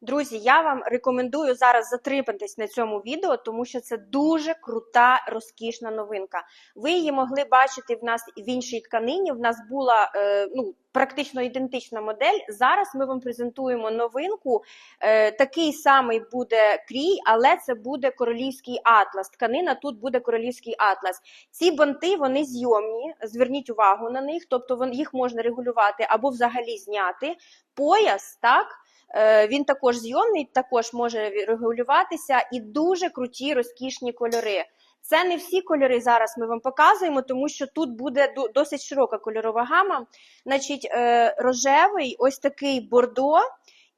Друзі, я вам рекомендую зараз затрипатись на цьому відео, тому що це дуже крута, розкішна новинка. Ви її могли бачити в нас в іншій тканині. В нас була е, ну, практично ідентична модель. Зараз ми вам презентуємо новинку. Е, такий самий буде крій, але це буде королівський атлас. Тканина тут буде королівський атлас. Ці банти вони зйомні. Зверніть увагу на них, тобто їх можна регулювати або взагалі зняти. Пояс, так. Е, Він також зйомний, також може регулюватися і дуже круті розкішні кольори. Це не всі кольори зараз ми вам показуємо, тому що тут буде досить широка кольорова гама. Значить, е, рожевий, ось такий бордо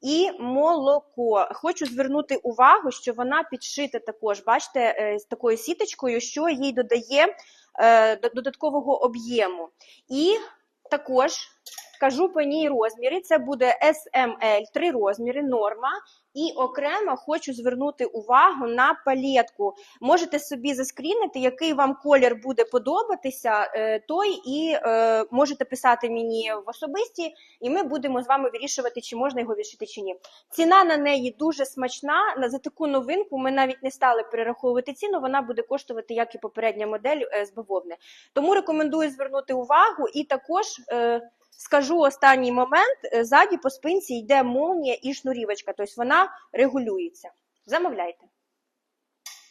і молоко. Хочу звернути увагу, що вона підшита також, бачите, е, з такою сіточкою, що їй додає е, додаткового об'єму. І також кажу по ній розміри. Це буде SML, три розміри, норма. І окремо хочу звернути увагу на палетку. Можете собі заскрінити, який вам колір буде подобатися, е, той і е, можете писати мені в особисті, і ми будемо з вами вирішувати, чи можна його вішати чи ні. Ціна на неї дуже смачна. На- За таку новинку ми навіть не стали перераховувати ціну. Вона буде коштувати, як і попередня модель е, з бавовни. Тому рекомендую звернути увагу і також. е, Скажу останній момент: е, ззаді по спинці йде молнія і шнурівочка, тобто вона регулюється. Замовляйте.